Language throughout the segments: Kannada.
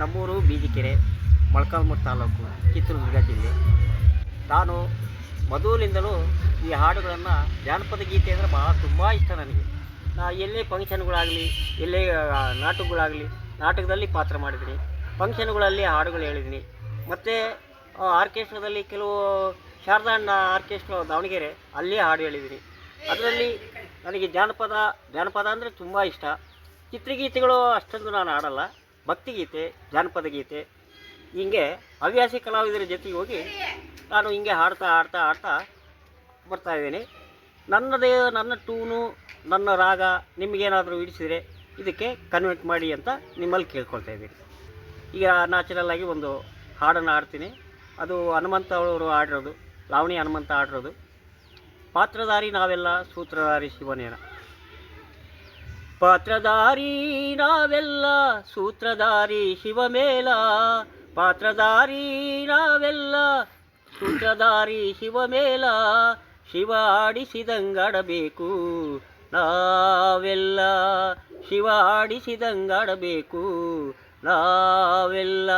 ನಮ್ಮೂರು ಬೀದಿಕೆರೆ, ಮೊಳಕಾಲ್ಮೂರು ತಾಲೂಕು ಚಿತ್ರದುರ್ಗ ಜಿಲ್ಲೆ. ನಾನು ಮೊದಲಿಂದಲೂ ಈ ಹಾಡುಗಳನ್ನು ಜಾನಪದ ಗೀತೆ ಅಂದರೆ ಭಾಳ ತುಂಬ ಇಷ್ಟ ನನಗೆ. ನಾ ಎಲ್ಲೇ ಫಂಕ್ಷನ್ಗಳಾಗಲಿ, ಎಲ್ಲೇ ನಾಟಕಗಳಾಗಲಿ, ನಾಟಕದಲ್ಲಿ ಪಾತ್ರ ಮಾಡಿದ್ದೀನಿ. ಫಂಕ್ಷನ್ಗಳಲ್ಲಿ ಹಾಡುಗಳು ಹೇಳಿದ್ದೀನಿ. ಮತ್ತು ಆರ್ಕೆಸ್ಟ್ರಾದಲ್ಲಿ ಕೆಲವು ಶಾರದಾ ಅಣ್ಣ ಆರ್ಕೆಸ್ಟ್ರಾ ದಾವಣಗೆರೆ, ಅಲ್ಲಿ ಹಾಡು ಹೇಳಿದ್ದೀನಿ. ಅದರಲ್ಲಿ ನನಗೆ ಜಾನಪದ ಜಾನಪದ ಅಂದರೆ ತುಂಬ ಇಷ್ಟ. ಚಿತ್ರಗೀತೆಗಳು ಅಷ್ಟೊಂದು ನಾನು ಹಾಡಲ್ಲ. ಭಕ್ತಿಗೀತೆ ಜಾನಪದ ಗೀತೆ ಹಿಂಗೆ ಹವ್ಯಾಸಿ ಕಲಾವಿದರ ಜೊತೆಗೆ ಹೋಗಿ ನಾನು ಹಿಂಗೆ ಹಾಡ್ತಾ ಹಾಡ್ತಾ ಹಾಡ್ತಾ ಬರ್ತಾ ಇದ್ದೀನಿ. ನನ್ನದೇ ನನ್ನ ಟೂನು, ನನ್ನ ರಾಗ ನಿಮಗೇನಾದರೂ ಹಿಡಿಸಿದರೆ ಇದಕ್ಕೆ ಕನ್ವರ್ಟ್ ಮಾಡಿ ಅಂತ ನಿಮ್ಮಲ್ಲಿ ಕೇಳ್ಕೊಳ್ತಾ ಇದ್ದೀನಿ. ಈಗ ನ್ಯಾಚುರಲ್ಲಾಗಿ ಒಂದು ಹಾಡನ್ನು ಹಾಡ್ತೀನಿ. ಅದು ಹನುಮಂತ ಅವರು ಹಾಡಿರೋದು, ಲಾವಣಿ ಹನುಮಂತ ಹಾಡಿರೋದು. ಪಾತ್ರಧಾರಿ ನಾವೆಲ್ಲ ಸೂತ್ರಧಾರಿ ಶಿವನೇನ. ಪಾತ್ರಧಾರಿ ನಾವೆಲ್ಲ ಸೂತ್ರಧಾರಿ ಶಿವಮೇಲ ಪಾತ್ರಧಾರಿ ನಾವೆಲ್ಲ ಸೂತ್ರಧಾರಿ ಶಿವಮೇಲ ಶಿವ ಆಡಿಸಿದಂಗಾಡಬೇಕು ನಾವೆಲ್ಲ ಶಿವ ಆಡಿಸಿದಂಗಾಡಬೇಕು ನಾವೆಲ್ಲ.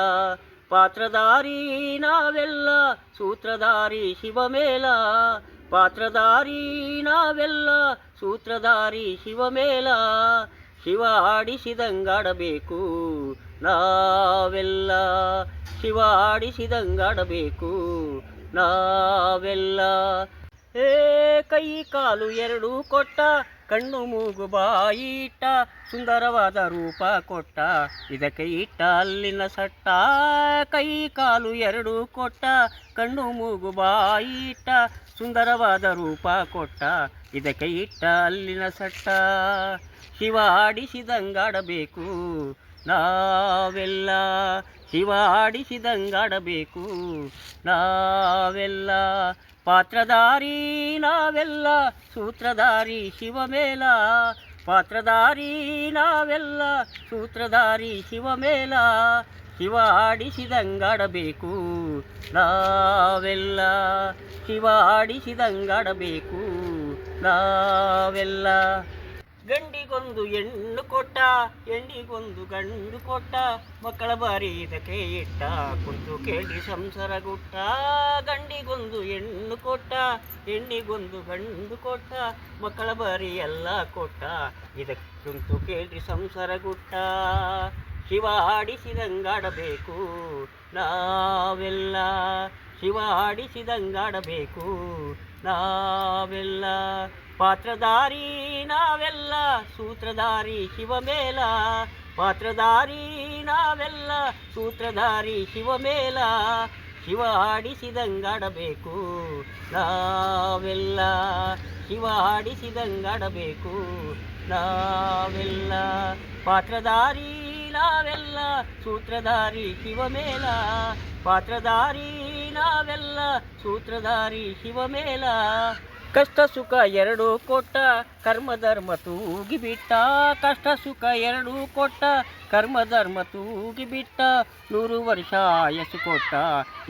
ಪಾತ್ರಧಾರಿ ನಾವೆಲ್ಲ, ಸೂತ್ರಧಾರಿ ಶಿವಮೇಲ ಪಾತ್ರಧಾರಿ ನಾವೆಲ್ಲ, ಸೂತ್ರಧಾರಿ ಶಿವಮೇಲ ಶಿವ ಆಡಿಸಿದಂಗಾಡಬೇಕು ನಾವೆಲ್ಲ. ಶಿವ ಆಡಿಸಿದಂಗಾಡಬೇಕು ನಾವೆಲ್ಲ. ಏ, ಕೈ ಕಾಲು ಎರಡೂ ಕೊಟ್ಟ ಕಣ್ಣು ಮೂಗು ಬಾಯಿಟ ಸುಂದರವಾದ ರೂಪ ಕೊಟ್ಟ, ಇದಕ್ಕೆ ಇಟ್ಟ ಅಲ್ಲಿನ ಸಟ್ಟ, ಕೈ ಕಾಲು ಎರಡು ಕೊಟ್ಟ, ಕಣ್ಣು ಮೂಗು ಬಾಯಿಟ್ಟ ಸುಂದರವಾದ ರೂಪ ಕೊಟ್ಟ, ಇದಕ್ಕೆ ಇಟ್ಟ ಅಲ್ಲಿನ ಸಟ್ಟ. ಶಿವ ಆಡಿಸಿದಂಗಾಡಬೇಕು ನಾವೆಲ್ಲ ಶಿವ ಆಡಿಸಿದಂಗಾಡಬೇಕು ನಾವೆಲ್ಲ. ಪಾತ್ರಧಾರಿ ನಾವೆಲ್ಲ ಸೂತ್ರಧಾರಿ ಶಿವಮೇಲ. ಪಾತ್ರಧಾರಿ ನಾವೆಲ್ಲ ಸೂತ್ರಧಾರಿ ಶಿವಮೇಲ. ಶಿವ ಆಡಿಸಿದಂಗಾಡಬೇಕು ನಾವೆಲ್ಲ. ಶಿವ ಆಡಿಸಿದಂಗಾಡಬೇಕು ನಾವೆಲ್ಲ. ಗಂಡಿಗೊಂದು ಹೆಣ್ಣು ಕೊಟ್ಟ, ಹೆಣ್ಣಿಗೊಂದು ಗಂಡು ಕೊಟ್ಟ, ಮಕ್ಕಳ ಬಾರಿ ಇದಕ್ಕೆ ಇಟ್ಟ, ಕುಂತು ಕೇಳಿ ಸಂಸಾರ ಗುಟ್ಟ. ಗಂಡಿಗೊಂದು ಹೆಣ್ಣು ಕೊಟ್ಟ, ಹೆಣ್ಣಿಗೊಂದು ಗಂಡು ಕೊಟ್ಟ, ಮಕ್ಕಳ ಬಾರಿ ಎಲ್ಲ ಕೊಟ್ಟ. ಇದಕ್ಕೆ ಕುಂತು ಕೇಳಿ ಸಂಸಾರ ಗುಟ್ಟ. ಶಿವ ಆಡಿಸಿದಂಗಾಡಬೇಕು ನಾವೆಲ್ಲ. ಶಿವ ಆಡಿಸಿದಂಗಾಡಬೇಕು ನಾವೆಲ್ಲ ಪಾತ್ರಧಾರಿ, ನಾವೆಲ್ಲ ಸೂತ್ರಧಾರಿ ಶಿವ ಮೇಲ. ಪಾತ್ರಧಾರಿ, ನಾವೆಲ್ಲ ಸೂತ್ರಧಾರಿ ಶಿವಮೇಲ ಶಿವ ಆಡಿಸಿದಂಗಾಡಬೇಕು ನಾವೆಲ್ಲ ಶಿವ ಆಡಿಸಿದಂಗಾಡಬೇಕು ನಾವೆಲ್ಲ ಪಾತ್ರಧಾರಿ, ನಾವೆಲ್ಲ ಸೂತ್ರಧಾರಿ ಶಿವಮೇಲ ಪಾತ್ರಧಾರಿ ನಾವೆಲ್ಲ ಸೂತ್ರಧಾರಿ ಶಿವಮೇಲ ಕಷ್ಟ ಸುಖ ಎರಡು ಕೊಟ್ಟ, ಕರ್ಮ ಧರ್ಮ ತೂಗಿ ಬಿಟ್ಟ. ಕಷ್ಟ ಸುಖ ಎರಡು ಕೊಟ್ಟ, ಕರ್ಮ ಧರ್ಮ ತೂಗಿ ಬಿಟ್ಟ. ನೂರು ವರ್ಷ ಆಯಸ್ಸು ಕೊಟ್ಟ,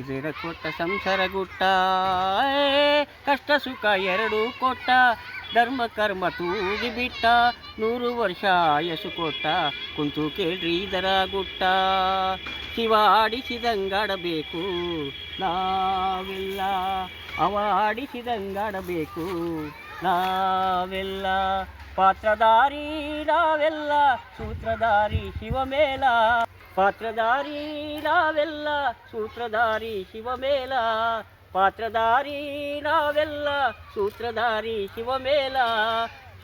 ಇದರ ಕೊಟ್ಟ ಸಂಸಾರ ಗುಟ್ಟ. ಕಷ್ಟ ಸುಖ ಎರಡು ಕೊಟ್ಟ ಧರ್ಮ ಕರ್ಮ ತೂಗಿ ಬಿಟ್ಟ, ನೂರು ವರ್ಷ ಯಶು ಕೊಟ್ಟ, ಕುಂತು ಕೇಳ್ರಿ ಇದರ ಗುಟ್ಟ. ಶಿವ ಆಡಿಸಿದಂಗಾಡಬೇಕು ನಾವೆಲ್ಲ ಅವ ಆಡಿಸಿದಂಗಾಡಬೇಕು ನಾವೆಲ್ಲ ಪಾತ್ರಧಾರಿ, ನಾವೆಲ್ಲ ಸೂತ್ರಧಾರಿ ಶಿವಮೇಲ ಪಾತ್ರಧಾರಿ, ನಾವೆಲ್ಲ ಸೂತ್ರಧಾರಿ ಶಿವಮೇಲ ಪಾತ್ರಧಾರಿ ನಾವೆಲ್ಲ ಸೂತ್ರಧಾರಿ ಶಿವಮೇಲ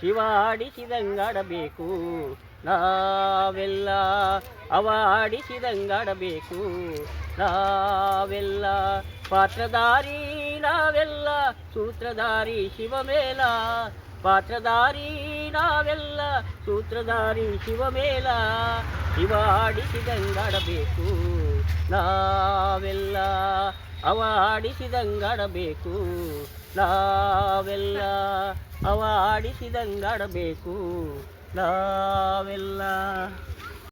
ಶಿವ ಆಡಿಸಿದಂಗಾಡಬೇಕು ನಾವೆಲ್ಲ ಅವ ಆಡಿಸಿದಂಗಾಡಬೇಕು ನಾವೆಲ್ಲ ಪಾತ್ರಧಾರಿ, ನಾವೆಲ್ಲ ಸೂತ್ರಧಾರಿ ಶಿವಮೇಲ ಪಾತ್ರಧಾರಿ, ನಾವೆಲ್ಲ ಸೂತ್ರಧಾರಿ ಶಿವಮೇಲ ಶಿವ ಆಡಿಸಿದಂಗಾಡಬೇಕು ನಾವೆಲ್ಲ ಅವ ಆಡಿಸಿದಂಗಾಡಬೇಕು ನಾವೆಲ್ಲ ಅವ ಆಡಿಸಿದಂಗಾಡಬೇಕು ನಾವೆಲ್ಲ